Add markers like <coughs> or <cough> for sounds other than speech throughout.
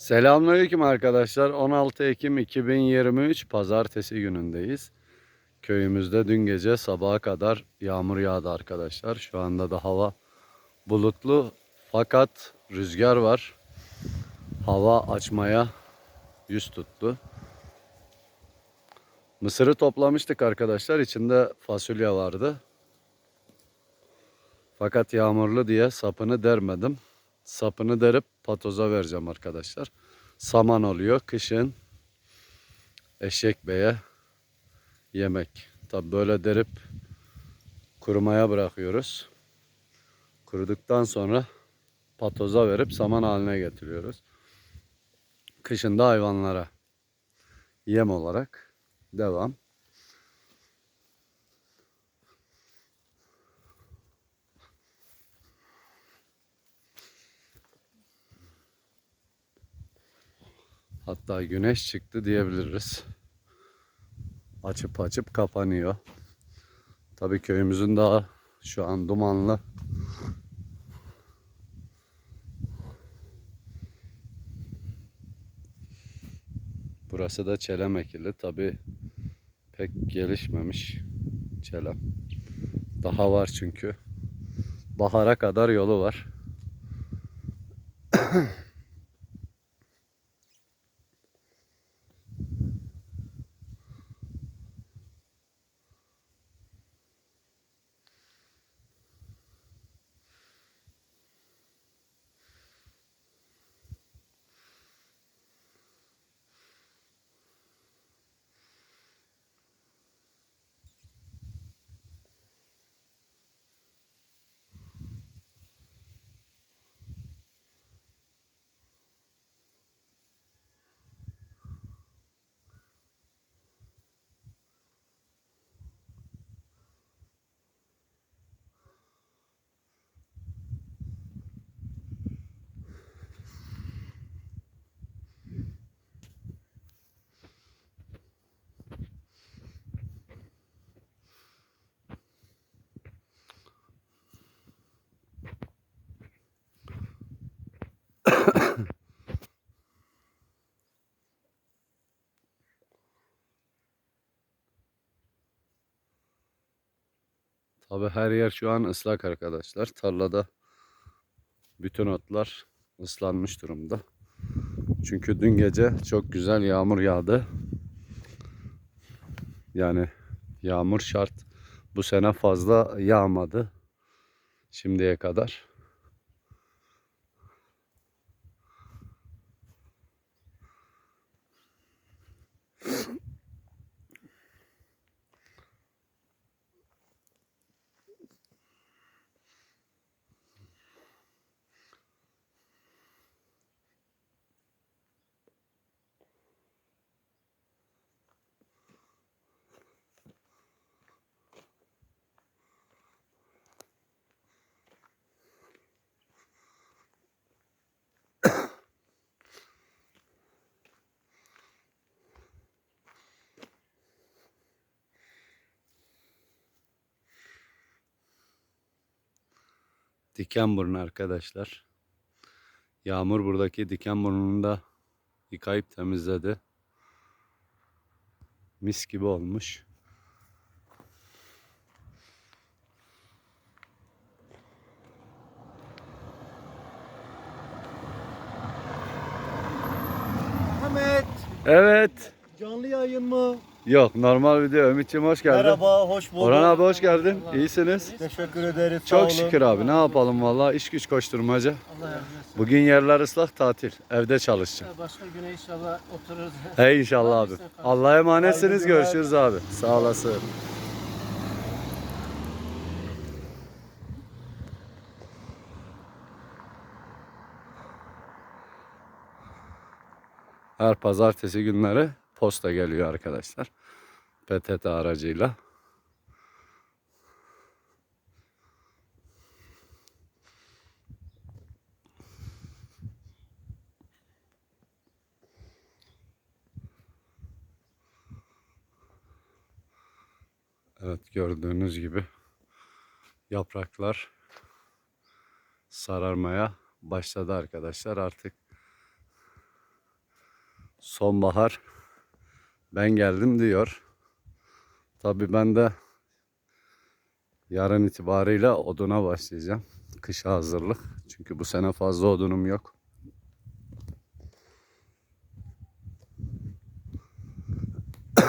Selamünaleyküm arkadaşlar. 16 Ekim 2023 Pazartesi günündeyiz. Köyümüzde dün gece sabaha kadar yağmur yağdı arkadaşlar. Şu anda da hava bulutlu fakat rüzgar var. Hava açmaya yüz tuttu. Mısırı toplamıştık arkadaşlar. İçinde fasulye vardı. Fakat yağmurlu diye sapını dermedim. Sapını derip patoza vereceğim arkadaşlar. Saman oluyor kışın. Eşek beye yemek. Tabi böyle derip kurumaya bırakıyoruz. Kuruduktan sonra patoza verip saman haline getiriyoruz. Kışın da hayvanlara yem olarak devam. Hatta güneş çıktı diyebiliriz. Açıp açıp kapanıyor. Tabii köyümüzün daha şu an dumanlı. Burası da Çelem ekili. Tabii pek gelişmemiş Çelem. Daha var çünkü. Bahara kadar yolu var. <clears throat> Tabi her yer şu an ıslak arkadaşlar. Tarlada bütün otlar ıslanmış durumda. Çünkü dün gece çok güzel yağmur yağdı. Yani yağmur şart. Bu sene fazla yağmadı. Şimdiye kadar. Dikenburnu arkadaşlar. Yağmur buradaki dikenburnunu da yıkayıp temizledi. Mis gibi olmuş. Ahmet, Evet. canlı yayın mı? Yok normal video. Ümit'ciğim hoş geldin. Merhaba, hoş bulduk. Orhan abi hoş geldin. İyisiniz. Teşekkür ederiz. sağ Çok olun. şükür abi. Ne yapalım vallahi iş güç koşturmaca. Allah yardım etsin. Bugün yerler ıslak tatil. Evde çalışacağım. Başka güne inşallah otururuz. Hey inşallah abi. Allah'a emanetsiniz. Görüşürüz abi. Sağ olasın. Her pazartesi günleri posta geliyor arkadaşlar. PTT aracıyla. Evet gördüğünüz gibi yapraklar sararmaya başladı arkadaşlar. Artık sonbahar ben geldim diyor. Tabii ben de yarın itibariyle oduna başlayacağım. Kışa hazırlık. Çünkü bu sene fazla odunum yok. <coughs>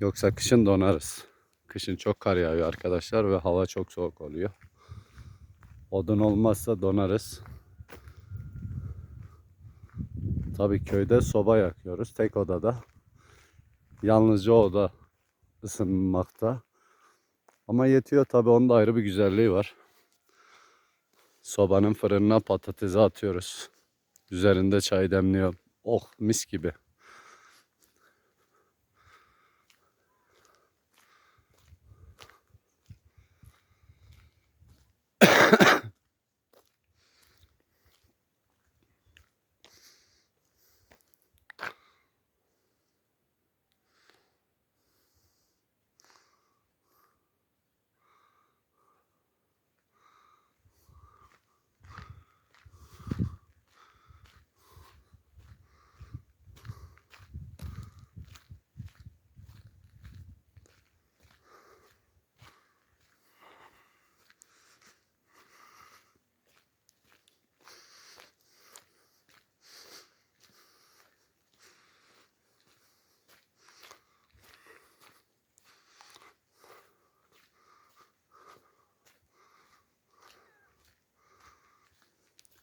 Yoksa kışın donarız. Kışın çok kar yağıyor arkadaşlar ve hava çok soğuk oluyor. Odun olmazsa donarız. Tabii köyde soba yakıyoruz tek odada. Yalnızca oda ısınmakta. Ama yetiyor tabii onun da ayrı bir güzelliği var. Sobanın fırınına patatesi atıyoruz. Üzerinde çay demliyor. Oh mis gibi.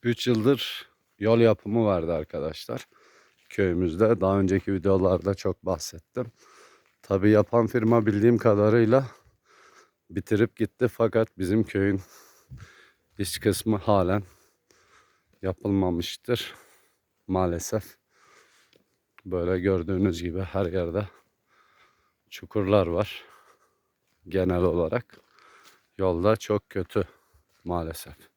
Üç yıldır yol yapımı vardı arkadaşlar. Köyümüzde. Daha önceki videolarda çok bahsettim. Tabii yapan firma bildiğim kadarıyla bitirip gitti fakat bizim köyün iç kısmı halen yapılmamıştır. Maalesef. Böyle gördüğünüz gibi her yerde çukurlar var. Genel olarak yolda çok kötü maalesef.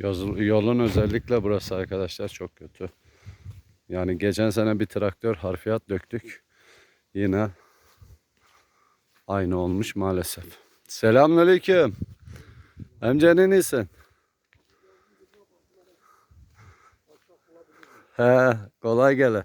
Yolun özellikle burası arkadaşlar çok kötü. Yani geçen sene bir traktör harfiyat döktük. Yine aynı olmuş maalesef. Selamünaleyküm. Amcanın iyisin? He, kolay gele.